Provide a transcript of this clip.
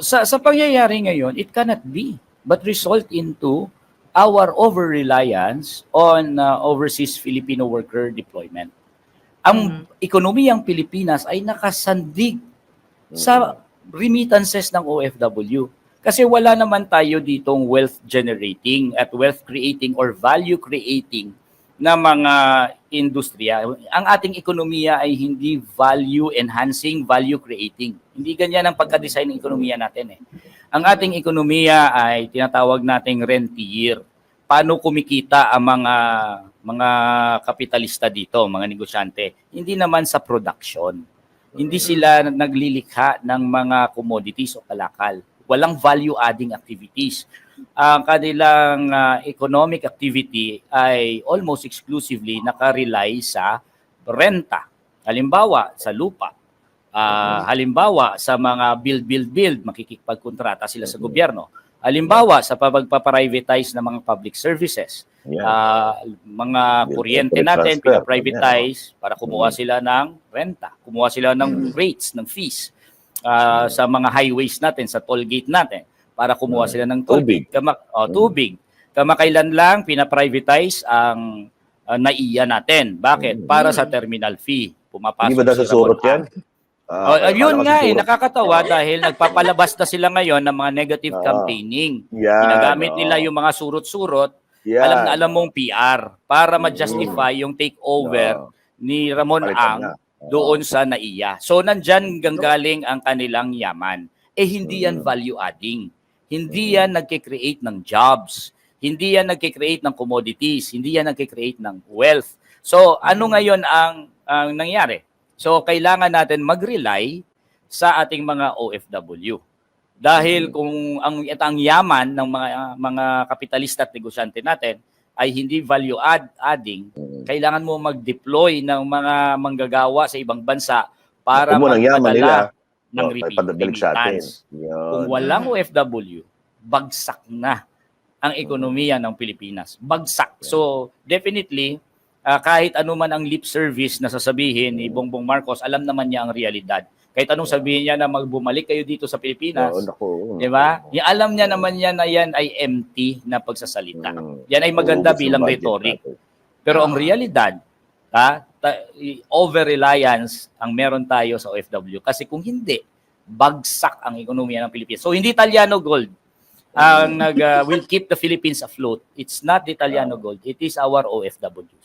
Sa, sa pangyayari ngayon, it cannot be but result into our over-reliance on uh, overseas Filipino worker deployment. Ang ekonomiyang Pilipinas ay nakasandig sa remittances ng OFW. Kasi wala naman tayo ditong wealth generating at wealth creating or value creating na mga industriya. Ang ating ekonomiya ay hindi value enhancing, value creating. Hindi ganyan ang pagka-design ng ekonomiya natin eh. Ang ating ekonomiya ay tinatawag nating rentier. Paano kumikita ang mga mga kapitalista dito, mga negosyante? Hindi naman sa production. Hindi sila naglilikha ng mga commodities o kalakal. Walang value-adding activities. Ang kanilang ah, economic activity ay almost exclusively nakarely sa renta. Halimbawa, sa lupa. Ah, halimbawa, sa mga build, build, build, makikipagkontrata sila sa gobyerno. Halimbawa, sa pagpaprivatize ng mga public services. Ah, mga kuryente natin, transfer, privatize para kumuha sila ng renta, kumuha sila ng rates, ng fees ah, sa mga highways natin, sa toll gate natin, para kumuha Mm. sila ng Tubig. Kama, oh, tubig. Kamakailan lang pinaprivatize ang ah, naiya natin. Bakit? Mm. Para sa terminal fee. Pumapasok Hindi ba dahil sa surot yan? Oh, Ah, yun nga eh, nakakatawa dahil nagpapalabas na sila ngayon ng mga negative Ah. campaigning. Yan, Ginagamit oo. nila yung mga surot-surot Yan. alam na alam mong PR para ma-justify yung takeover Oo. ni Ramon Palitan Ang na. Oo. doon sa NAIA. So nandyan ganggaling ang kanilang yaman. Eh hindi yan Mm. Hindi yan nagke-create ng jobs. Hindi yan nagke-create ng commodities. Hindi yan nagke-create ng wealth. So ano ngayon ang, ang nangyari? So kailangan natin mag-rely sa ating mga OFW. Dahil kung ang at ang yaman ng mga mga kapitalista at negosyante natin ay hindi value add adding, Mm. kailangan mo mag-deploy ng mga manggagawa sa ibang bansa para Kung mo ng yaman nila, magpadala ng oh, repeat, ipadadalik sa atin. Yun. Kung walang OFW, bagsak na ang ekonomiya ng Pilipinas. Bagsak. So, definitely, ah, kahit ano man ang lip service na sasabihin ni Bongbong Marcos, alam naman niya ang realidad. Kahit anong sabihin niya na magbumalik kayo dito sa Pilipinas, naku. di ba? Yung alam niya naman niya na yan ay empty na pagsasalita. Mm. Yan ay maganda yung bilang rhetoric. Pero ang realidad, ta, ta- i- over-reliance ang meron tayo sa OFW. Kasi kung hindi, bagsak ang ekonomiya ng Pilipinas. So hindi Italiano gold ang nag uh, will keep the Philippines afloat. It's not the Italiano gold. It is our OFWs.